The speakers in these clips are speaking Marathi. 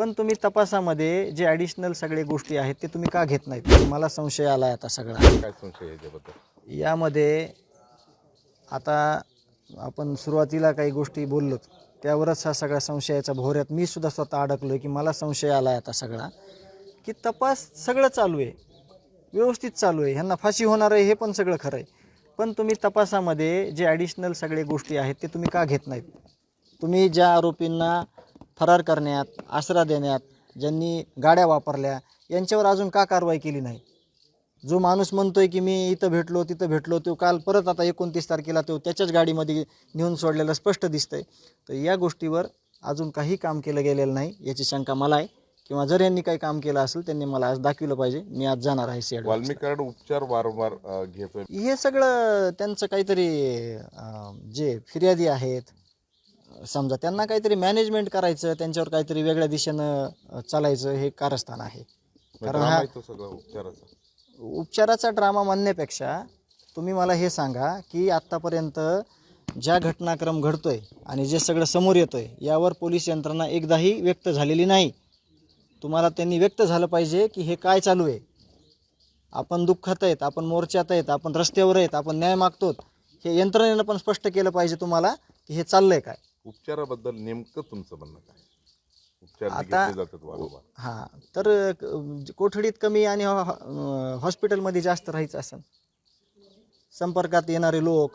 पण तुम्ही तपासामध्ये जे ॲडिशनल सगळे गोष्टी आहेत ते तुम्ही का घेत नाहीत? मला संशय आला आहे आता सगळा. काय संशय आहे यामध्ये आता आपण सुरुवातीला काही गोष्टी बोललो त्यावरच हा सगळा संशयाचा भोवऱ्यात मी सुद्धा स्वतः अडकलो की मला संशय आला आहे आता सगळा की तपास सगळं चालू आहे. व्यवस्थित चालू आहे. ह्यांना फाशी होणार आहे हे पण सगळं खरं आहे. पण तुम्ही तपासामध्ये जे ॲडिशनल सगळे गोष्टी आहेत ते तुम्ही का घेत नाहीत? तुम्ही ज्या आरोपींना फरार करण्यात आसरा देण्यात ज्यांनी गाड्या वापरल्या यांच्यावर अजून का कारवाई केली नाही? जो माणूस म्हणतोय की मी इथं भेटलो तिथं भेटलो तो काल परत आता एकोणतीस तारखेला तो त्याच्याच गाडीमध्ये नेऊन सोडलेलं स्पष्ट दिसतंय. तर या गोष्टीवर अजून काही काम केलं गेलेलं नाही याची शंका मला आहे. किंवा जर यांनी काही काम केलं असेल त्यांनी मला आज दाखवलं पाहिजे. मी आज जाणार आहे सी उपचार वारंवार घेतोय. हे सगळं त्यांचं काहीतरी जे फिर्यादी आहेत समजा त्यांना काहीतरी मॅनेजमेंट करायचं त्यांच्यावर काहीतरी वेगळ्या दिशेनं चालायचं हे कारस्थान आहे. कारण हा आहे सगळं उपचाराचा. उपचाराचा ड्रामा म्हणण्यापेक्षा तुम्ही मला हे सांगा की आत्तापर्यंत ज्या घटनाक्रम घडतोय आणि जे सगळं समोर येतोय यावर पोलीस यंत्रणा एकदाही व्यक्त झालेली नाही. तुम्हाला त्यांनी व्यक्त झालं पाहिजे की हे काय चालू आहे. आपण दुःखात आहेत आपण मोर्चात आहेत आपण रस्त्यावर आहेत आपण न्याय मागतो हे यंत्रणेनं पण स्पष्ट केलं पाहिजे तुम्हाला की हे चाललंय काय. उपचाराबद्दल नेमकं तुमचं म्हणणं काय? उपचार आता- घेतले जातात वारंवार. हां तर क- कोठडीत कमी आणि हॉ- हॉ- हॉस्पिटलमध्ये जास्त राहायचं असं संपर्कात येणारे लोक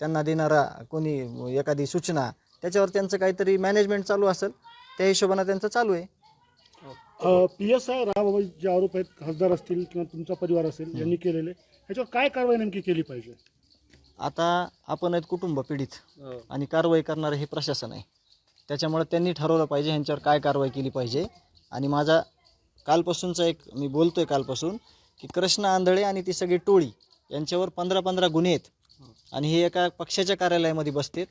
त्यांना देणारा कोणी एखादी सूचना त्याच्यावर त्यांचं काहीतरी मॅनेजमेंट चालू असेल त्या हिशोबानं त्यांचं चालू आहे. पी एस आय राहाबाबत जे आरोप आहेत खासदार असतील किंवा तुमचा परिवार असेल यांनी केलेले. ह्याच्यावर काय कारवाई नेमकी केली पाहिजे? आता आपण आहेत कुटुंब पीडित आणि कारवाई करणारं हे प्रशासन आहे. त्याच्यामुळे त्यांनी ठरवलं पाहिजे ह्यांच्यावर काय कारवाई केली पाहिजे. आणि माझा कालपासूनचा एक मी बोलतोय कालपासून की कृष्ण आंधळे आणि ती सगळी टोळी यांच्यावर पंधरा पंधरा गुन्हे आहेत. आणि हे एका पक्षाच्या कार्यालयामध्ये बसतेत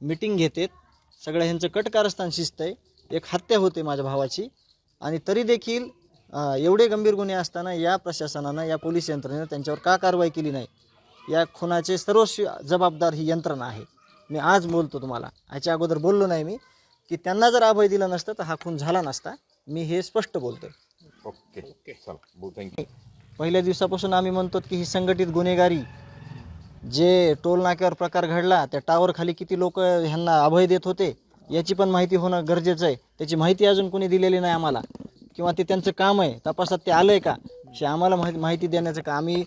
मिटिंग घेतेत. सगळं ह्यांचं कट कारस्थान शिस्त आहे. एक हत्या होते माझ्या भावाची. आणि तरी देखील एवढे गंभीर गुन्हे असताना या प्रशासनानं या पोलीस यंत्रणेनं त्यांच्यावर का कारवाई केली नाही? या खुनाचे सर्वस्वी जबाबदार ही यंत्रणा आहे. मी आज बोलतो तुम्हाला. ह्याच्या अगोदर बोललो नाही मी की त्यांना जर अभय दिला नसतं तर हा खून झाला नसता. मी हे स्पष्ट बोलतोय. ओके. चला भाऊ थँक्यू पहिल्या दिवसापासून आम्ही म्हणतो की ही संघटित गुन्हेगारी जे टोल नाक्यावर प्रकार घडला त्या टावर खाली किती लोक ह्यांना अभय देत होते याची पण माहिती होणं गरजेचं आहे. त्याची माहिती अजून कोणी दिलेली नाही आम्हाला. किंवा ते त्यांचं काम आहे तपासात ते आलं आहे का आम्हाला माहि माहिती देण्याचं का आम्ही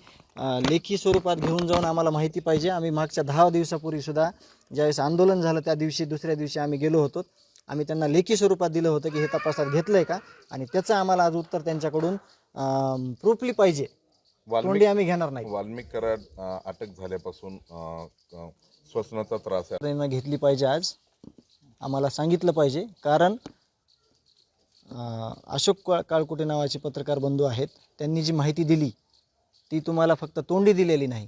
लेखी स्वरूपात घेऊन जाऊन आम्हाला माहिती पाहिजे. आम्ही मागच्या दहा दिवसापूर्वी सुद्धा ज्यावेळेस आंदोलन झालं त्या दिवशी दुसऱ्या दिवशी आम्ही गेलो होतो. आम्ही त्यांना लेखी स्वरूपात दिलं होतं की हे तपासात घेतलं आहे का? आणि त्याचं आम्हाला आज उत्तर त्यांच्याकडून प्रूफली पाहिजे. तोंडी आम्ही घेणार नाही. वाल्मिक कराड अटक झाल्यापासून श्वसनाचा त्रास आहे. त्यांना घेतली पाहिजे आज. आम्हाला सांगितलं पाहिजे. कारण अशोक काळ काळकुटे नावाचे पत्रकार बंधू आहेत. त्यांनी जी माहिती दिली ती तुम्हाला फक्त तोंडी दिलेली नाही.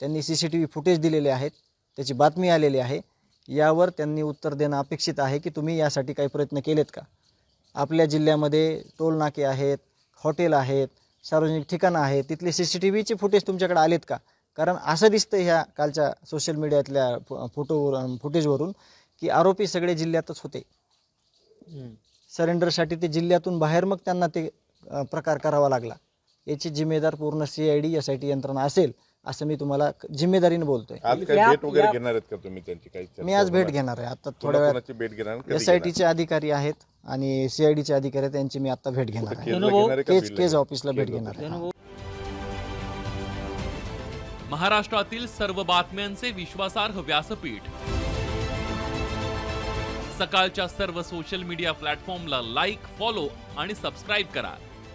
त्यांनी C C T V footage दिलेले आहेत. त्याची बातमी आलेली आहे. यावर त्यांनी उत्तर देणं अपेक्षित आहे की तुम्ही यासाठी काही प्रयत्न केलेत का? आपल्या जिल्ह्यामध्ये टोल नाके आहेत हॉटेल आहेत सार्वजनिक ठिकाणं आहेत. तिथले सी सी टी व्हीचे फुटेज तुमच्याकडे आलेत का? कारण असं दिसतं ह्या कालच्या सोशल मीडियातल्या फो फोटोवर फुटेजवरून की आरोपी सगळे जिल्ह्यातच होते. सरेंडरसाठी ते जिल्ह्यातून बाहेर मग त्यांना ते प्रकार करावा लागला. याची जिम्मेदार पूर्ण C I D S I T यंत्रणा असेल असं मी तुम्हाला जिम्मेदारीने बोलतोय. आज काय भेट वगैरे घेणार आहेत का तुम्ही त्यांची? काही चर्चा मी आज भेट होणार? घेणार आहे. आता थोड्या वेळात भेट घेणार कधी एस आय घेणार? टीचे अधिकारी आहेत आणि सी आय डीचे अधिकारी आहेत त्यांची मी आता भेट घेणार आहे. केजला घेणार आहे का केज बीडला केज घेणार? ऑफिसला भेट घेणार आहे. महाराष्ट्रातील सर्व बातम्यांचे विश्वासार्ह व्यासपीठ. सकाळच्या सर्व सोशल मीडिया प्लॅटफॉर्मला लाईक फॉलो आणि सबस्क्राईब करा.